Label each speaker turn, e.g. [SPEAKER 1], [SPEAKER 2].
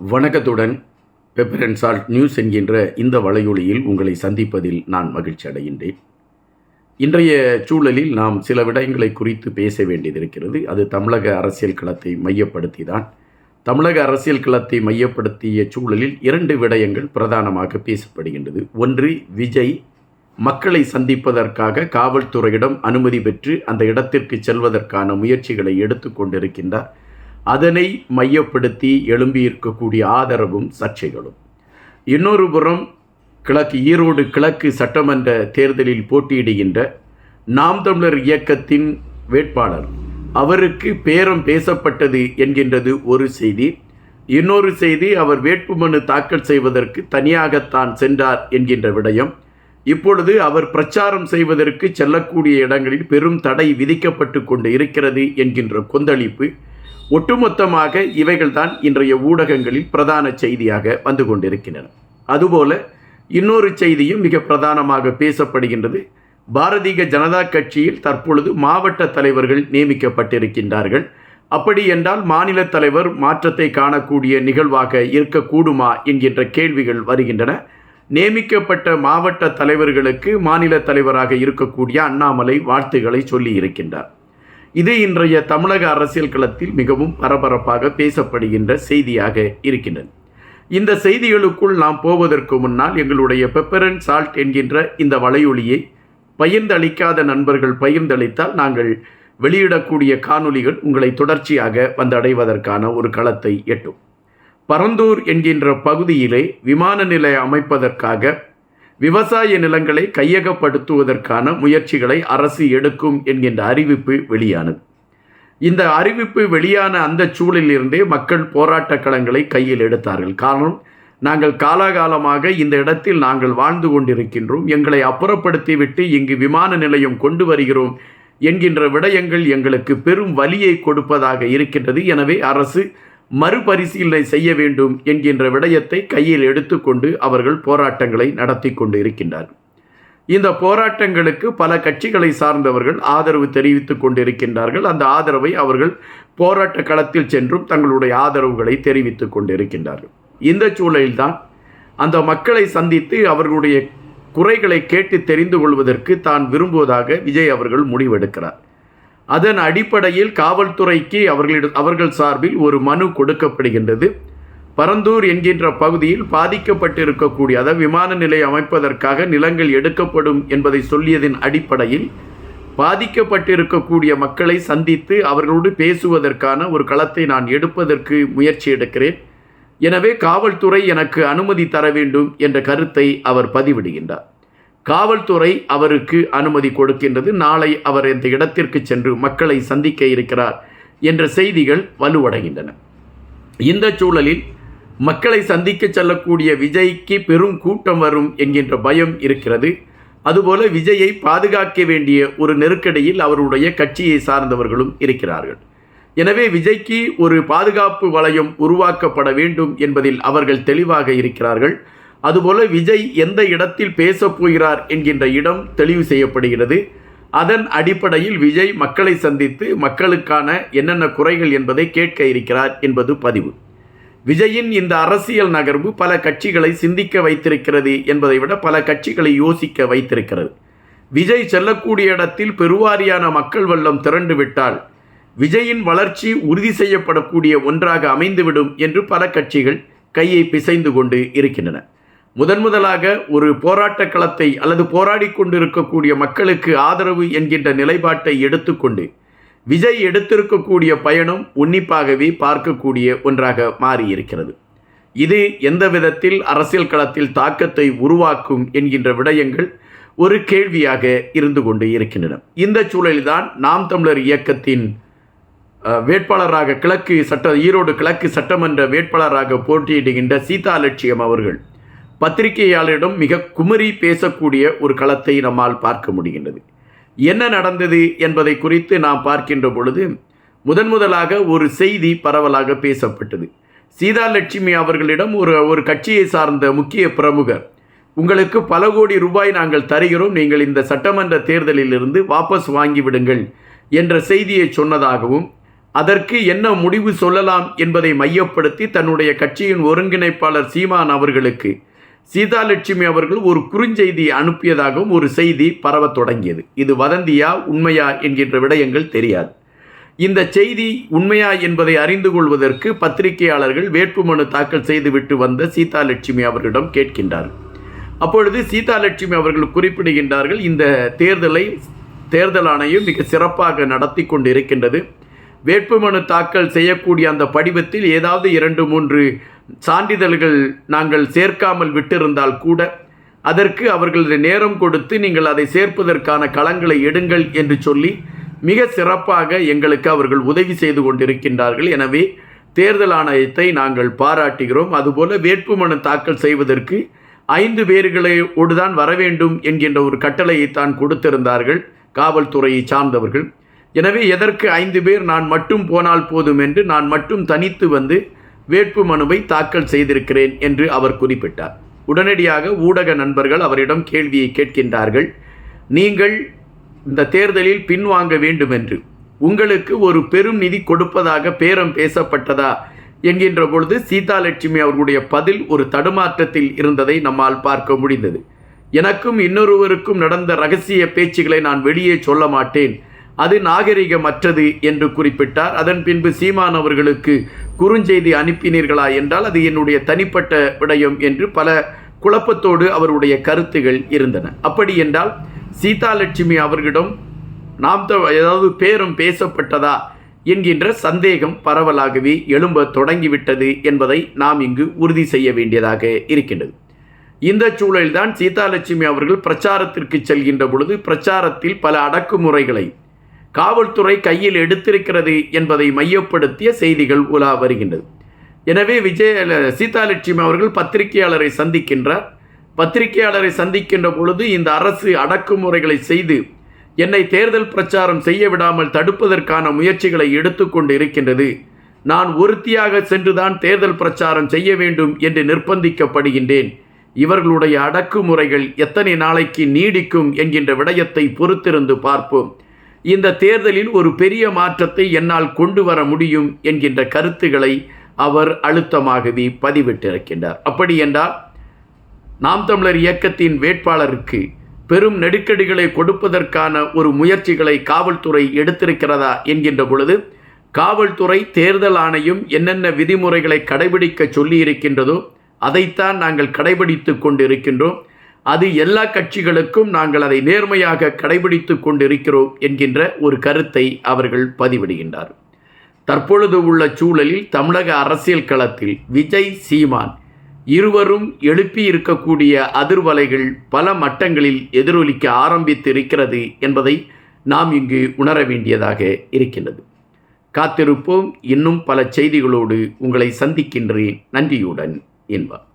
[SPEAKER 1] வணக்கத்துடன் pepper and salt news என்கின்ற இந்த வலையொலியில் உங்களை சந்திப்பதில் நான் மகிழ்ச்சி அடைகின்றேன். இன்றைய சூழலில் நாம் சில விடயங்களை குறித்து பேச வேண்டியதிருக்கிறது அது தமிழக அரசியல் களத்தை மையப்படுத்தி தான் தமிழக அரசியல் களத்தை மையப்படுத்திய சூழலில் இரண்டு விடயங்கள் பிரதானமாக பேசப்படுகின்றது. ஒன்று விஜய் மக்களை சந்திப்பதற்காக காவல்துறையிடம் அனுமதி பெற்று அந்த இடத்திற்கு செல்வதற்கான முயற்சிகளை எடுத்துக்கொண்டிருக்கின்றார். அதனை மையப்படுத்தி எழும்பியிருக்கக்கூடிய ஆதரவும் சர்ச்சைகளும். இன்னொரு புறம் கிழக்கு ஈரோடு கிழக்கு சட்டமன்ற தேர்தலில் போட்டியிடுகின்ற நாம் தமிழர் இயக்கத்தின் வேட்பாளர். அவருக்கு பேரம் பேசப்பட்டது என்கின்றது ஒரு செய்தி. இன்னொரு செய்தி அவர் வேட்புமனு தாக்கல் செய்வதற்கு தனியாகத்தான் சென்றார் என்கின்ற விடயம். இப்பொழுது அவர் பிரச்சாரம் செய்வதற்கு செல்லக்கூடிய இடங்களில் பெரும் தடை விதிக்கப்பட்டு கொண்டு இருக்கிறது என்கின்ற கொந்தளிப்பு ஒட்டுமொத்தமாக இவைகள்தான் இன்றைய ஊடகங்களில் பிரதான செய்தியாக வந்து கொண்டிருக்கின்றன. அதுபோல இன்னொரு செய்தியும் மிக பிரதானமாக பேசப்படுகின்றது. பாரதிய ஜனதா கட்சியில் தற்பொழுது மாவட்ட தலைவர்கள் நியமிக்கப்பட்டிருக்கின்றார்கள். அப்படி என்றால் மாநில தலைவர் மாற்றத்தை காணக்கூடிய நிகழ்வாக இருக்கக்கூடுமா என்கின்ற கேள்விகள் வருகின்றன. நியமிக்கப்பட்ட மாவட்ட தலைவர்களுக்கு மாநில தலைவராக இருக்கக்கூடிய அண்ணாமலை வாழ்த்துக்களை சொல்லி இருக்கின்றார் இது இன்றைய தமிழக அரசியல் களத்தில் மிகவும் பரபரப்பாக பேசப்படுகின்ற செய்தியாக இருக்கின்றது. இந்த செய்திகளுக்குள் நாம் போவதற்கு முன்னால் எங்களுடைய பெப்பரன் சால்ட் என்கின்ற இந்த வலையொலியை பகிர்ந்தளிக்காத நண்பர்கள் பகிர்ந்தளித்தால் நாங்கள் வெளியிடக்கூடிய காணொளிகள் உங்களை தொடர்ச்சியாக வந்தடைவதற்கான ஒரு களத்தை எட்டும். பரந்தூர் என்கின்ற பகுதியிலே விமான நிலையம் அமைப்பதற்காக விவசாய நிலங்களை கையகப்படுத்துவதற்கான முயற்சிகளை அரசு எடுக்கும் என்கின்ற அறிவிப்பு வெளியானது. இந்த அறிவிப்பு வெளியான அந்த சூழலிலிருந்தே மக்கள் போராட்ட களங்களை கையில் எடுத்தார்கள். காரணம் நாங்கள் காலாகாலமாக இந்த இடத்தில் நாங்கள் வாழ்ந்து கொண்டிருக்கின்றோம். எங்களை அப்புறப்படுத்திவிட்டு இங்கு விமான நிலையம் கொண்டு வருகிறோம் என்கின்ற விடயங்கள் எங்களுக்கு பெரும் வலியை கொடுப்பதாக இருக்கின்றது. எனவே அரசு மறுபரிசீலனை செய்ய வேண்டும் என்கின்ற விடயத்தை கையில் எடுத்துக்கொண்டு அவர்கள் போராட்டங்களை நடத்தி கொண்டு இருக்கின்றார்கள் இந்த போராட்டங்களுக்கு பல கட்சிகளை சார்ந்தவர்கள் ஆதரவு தெரிவித்துக் கொண்டிருக்கின்றார்கள். அந்த ஆதரவை அவர்கள் போராட்ட களத்தில் சென்றும் தங்களுடைய ஆதரவுகளை தெரிவித்துக் கொண்டிருக்கின்றார்கள். இந்த சூழலில்தான் அந்த மக்களை சந்தித்து அவர்களுடைய குறைகளை கேட்டு தெரிந்து கொள்வதற்கு தான் விரும்புவதாக விஜய் அவர்கள் முடிவெடுக்கிறார். அதன் அடிப்படையில் காவல்துறைக்கு அவர்களிடம் அவர்கள் சார்பில் ஒரு மனு கொடுக்கப்படுகின்றது. பரந்தூர் என்கின்ற பகுதியில் பாதிக்கப்பட்டிருக்கக்கூடிய அதாவது விமான நிலையம் அமைப்பதற்காக நிலங்கள் எடுக்கப்படும் என்பதை சொல்லியதின் அடிப்படையில் பாதிக்கப்பட்டிருக்கக்கூடிய மக்களை சந்தித்து அவர்களோடு பேசுவதற்கான ஒரு களத்தை நான் எடுப்பதற்கு முயற்சி எடுக்கிறேன். எனவே காவல்துறை எனக்கு அனுமதி தர வேண்டும் என்ற கருத்தை அவர் பதிவிடுகின்றார். காவல்துறை அவருக்கு அனுமதி கொடுக்கின்றது. நாளை அவர் இந்த இடத்திற்கு சென்று மக்களை சந்திக்க இருக்கிறார் என்ற செய்திகள் வலுவடைகின்றன. இந்த சூழலில் மக்களை சந்திக்க செல்லக்கூடிய விஜய்க்கு பெரும் கூட்டம் வரும் என்கின்ற பயம் இருக்கிறது. அதுபோல விஜயை பாதுகாக்க வேண்டிய ஒரு நெருக்கடியில் அவருடைய கட்சியை சார்ந்தவர்களும் இருக்கிறார்கள். எனவே விஜய்க்கு ஒரு பாதுகாப்பு வளையம் உருவாக்கப்பட வேண்டும் என்பதில் அவர்கள் தெளிவாக இருக்கிறார்கள். அதுபோல விஜய் எந்த இடத்தில் பேசப் போகிறார் என்கின்ற இடம் தெளிவு செய்யப்படுகிறது. அதன் அடிப்படையில் விஜய் மக்களை சந்தித்து மக்களுக்கான என்னென்ன குறைகள் என்பதை கேட்க இருக்கிறார் என்பது பதிவு. விஜயின் இந்த அரசியல் நகர்வு பல கட்சிகளை சிந்திக்க வைத்திருக்கிறது என்பதை விட பல கட்சிகளை யோசிக்க வைத்திருக்கிறது. விஜய் செல்லக்கூடிய இடத்தில் பெருவாரியான மக்கள் வெள்ளம் திரண்டு விட்டால் விஜயின் வளர்ச்சி உறுதி செய்யப்படக்கூடிய ஒன்றாக அமைந்துவிடும் என்று பல கட்சிகள் கையை பிசைந்து கொண்டு இருக்கின்றன. முதன் முதலாக ஒரு போராட்ட களத்தை அல்லது போராடி கொண்டிருக்கக்கூடிய மக்களுக்கு ஆதரவு என்கின்ற நிலைப்பாட்டை எடுத்துக்கொண்டு விஜய் எடுத்திருக்கக்கூடிய பயணம் உன்னிப்பாகவே பார்க்கக்கூடிய ஒன்றாக மாறியிருக்கிறது. இது எந்த விதத்தில் அரசியல் களத்தில் தாக்கத்தை உருவாக்கும் என்கின்ற விடயங்கள் ஒரு கேள்வியாக இருந்து கொண்டு இருக்கின்றன. இந்த சூழலில்தான் நாம் தமிழர் இயக்கத்தின் வேட்பாளராக கிழக்கு சட்ட ஈரோடு கிழக்கு சட்டமன்ற வேட்பாளராக போட்டியிடுகின்ற சீதா லட்சியம் அவர்கள் பத்திரிகையாளரிடம் மிக குமரி பேசக்கூடிய ஒரு களத்தை நம்மால் பார்க்க முடிகின்றது. என்ன நடந்தது என்பதை குறித்து நாம் பார்க்கின்ற பொழுது முதன் முதலாக ஒரு செய்தி பரவலாக பேசப்பட்டது. சீதா லட்சுமி அவர்களிடம் ஒரு ஒரு கட்சியை சார்ந்த முக்கிய பிரமுகர் உங்களுக்கு பல கோடி ரூபாய் நாங்கள் தருகிறோம் நீங்கள் இந்த சட்டமன்ற தேர்தலிலிருந்து வாபஸ் வாங்கிவிடுங்கள் என்ற செய்தியை சொன்னதாகவும் அதற்கு என்ன முடிவு சொல்லலாம் என்பதை மையப்படுத்தி தன்னுடைய கட்சியின் ஒருங்கிணைப்பாளர் சீமான் அவர்களுக்கு சீதாலட்சுமி அவர்கள் ஒரு குறுஞ்செய்தி அனுப்பியதாகவும் ஒரு செய்தி பரவத் தொடங்கியது. இது வதந்தியா உண்மையா என்கின்ற விடயங்கள் தெரியாது. இந்த செய்தி உண்மையா என்பதை அறிந்து கொள்வதற்கு பத்திரிகையாளர்கள் வேட்புமனு தாக்கல் செய்துவிட்டு வந்த சீதாலட்சுமி அவர்களிடம் கேட்கின்றார்கள். அப்பொழுது சீதாலட்சுமி அவர்கள் குறிப்பிடுகின்றார்கள் இந்த தேர்தலை தேர்தல் ஆணையம் மிக சிறப்பாக நடத்தி கொண்டு இருக்கின்றது வேட்புமனு தாக்கல் செய்யக்கூடிய அந்த படிவத்தில் ஏதாவது இரண்டு மூன்று சான்றிதழ்கள் நாங்கள் சேர்க்காமல் விட்டிருந்தால் கூட அதற்கு அவர்களது நேரம் கொடுத்து நீங்கள் அதை சேர்ப்பதற்கான களங்களை எடுங்கள் என்று சொல்லி மிக சிறப்பாக எங்களுக்கு அவர்கள் உதவி செய்து கொண்டிருக்கின்றார்கள். எனவே தேர்தல் ஆணையத்தை நாங்கள் பாராட்டுகிறோம். அதுபோல வேட்புமனு தாக்கல் செய்வதற்கு ஐந்து பேர்களோடு தான் வர வேண்டும் என்கின்ற ஒரு கட்டளையை தான் கொடுத்திருந்தார்கள் காவல்துறையை சார்ந்தவர்கள். எனவே எதற்கு ஐந்து பேர் நான் மட்டும் போனால் போதும் என்று நான் மட்டும் தனித்து வந்து வேட்பு மனுவை தாக்கல் செய்திருக்கிறேன் என்று அவர் குறிப்பிட்டார். உடனடியாக ஊடக நண்பர்கள் அவரிடம் கேள்வியை கேட்கின்றார்கள். நீங்கள் இந்த தேர்தலில் பின்வாங்க வேண்டும் என்று உங்களுக்கு ஒரு பெரும் நிதி கொடுப்பதாக பேரம் பேசப்பட்டதா? என்கின்ற பொழுது சீதாலட்சுமி அவர்களுடைய பதில் ஒரு தடுமாற்றத்தில் இருந்ததை நம்மால் பார்க்க முடிந்தது. எனக்கும் இன்னொருவருக்கும் நடந்த ரகசிய பேச்சுகளை நான் வெளியே சொல்ல மாட்டேன். அது நாகரிகமற்றது என்று குறிப்பிட்டார். அதன் பின்பு சீமான் அவர்களுக்கு குறுஞ்செய்தி அனுப்பினீர்களா என்றால் அது என்னுடைய தனிப்பட்ட விடயம் என்று பல குழப்பத்தோடு அவருடைய கருத்துகள் இருந்தன. அப்படி என்றால் சீதாலட்சுமி அவர்களிடம் நாம் ஏதாவது பேரும் பேசப்பட்டதா என்கின்ற சந்தேகம் பரவலாகவே எழும்ப தொடங்கிவிட்டது என்பதை நாம் இங்கு உறுதி செய்ய வேண்டியதாக இருக்கின்றது. இந்த சூழலில்தான் சீதாலட்சுமி அவர்கள் பிரச்சாரத்திற்கு செல்கின்ற பொழுது பிரச்சாரத்தில் பல அடக்குமுறைகளை காவல்துறை கையில் எடுத்திருக்கிறது என்பதை மையப்படுத்திய செய்திகள் உலா வருகின்றது. எனவே விஜய சீதாலட்சுமி அவர்கள் பத்திரிகையாளரை சந்திக்கின்றார். பத்திரிகையாளரை சந்திக்கின்ற பொழுது இந்த அரசு அடக்குமுறைகளை செய்து என்னை தேர்தல் பிரச்சாரம் செய்ய விடாமல் தடுப்பதற்கான முயற்சிகளை எடுத்துக்கொண்டு இருக்கின்றது நான் ஒருத்தியாக சென்றுதான் தேர்தல் பிரச்சாரம் செய்ய வேண்டும் என்று நிர்பந்திக்கப்படுகின்றேன் இவர்களுடைய அடக்குமுறைகள் எத்தனை நாளைக்கு நீடிக்கும் என்கின்ற விடயத்தை பொறுத்திருந்து பார்ப்போம். இந்த தேர்தலில் ஒரு பெரிய மாற்றத்தை என்னால் கொண்டு வர முடியும் என்கின்ற கருத்துக்களை அவர் அழுத்தமாகவே பதிவிட்டிருக்கின்றார். அப்படி என்றால் நாம் தமிழர் இயக்கத்தின் வேட்பாளருக்கு பெரும் நெருக்கடிகளை கொடுப்பதற்கான ஒரு முயற்சிகளை காவல்துறை எடுத்திருக்கிறதா என்கின்ற பொழுது காவல்துறை தேர்தல் ஆணையம் என்னென்ன விதிமுறைகளை கடைபிடிக்க சொல்லியிருக்கின்றதோ அதைத்தான் நாங்கள் கடைபிடித்து கொண்டிருக்கின்றோம். அது எல்லா கட்சிகளுக்கும் நாங்கள் அதை நேர்மையாக கடைபிடித்து கொண்டிருக்கிறோம் என்கின்ற ஒரு கருத்தை அவர்கள் பதிவிடுகின்றார். தற்பொழுது உள்ள சூழலில் தமிழக அரசியல் களத்தில் விஜய் சீமான் இருவரும் எழுப்பி இருக்கக்கூடிய அதிர்வலைகள் பல மட்டங்களில் எதிரொலிக்க ஆரம்பித்து இருக்கிறது என்பதை நாம் இங்கு உணர வேண்டியதாக இருக்கின்றது. காத்திருப்போம். இன்னும் பல செய்திகளோடு உங்களை சந்திக்கின்றேன். நன்றியுடன் என்பார்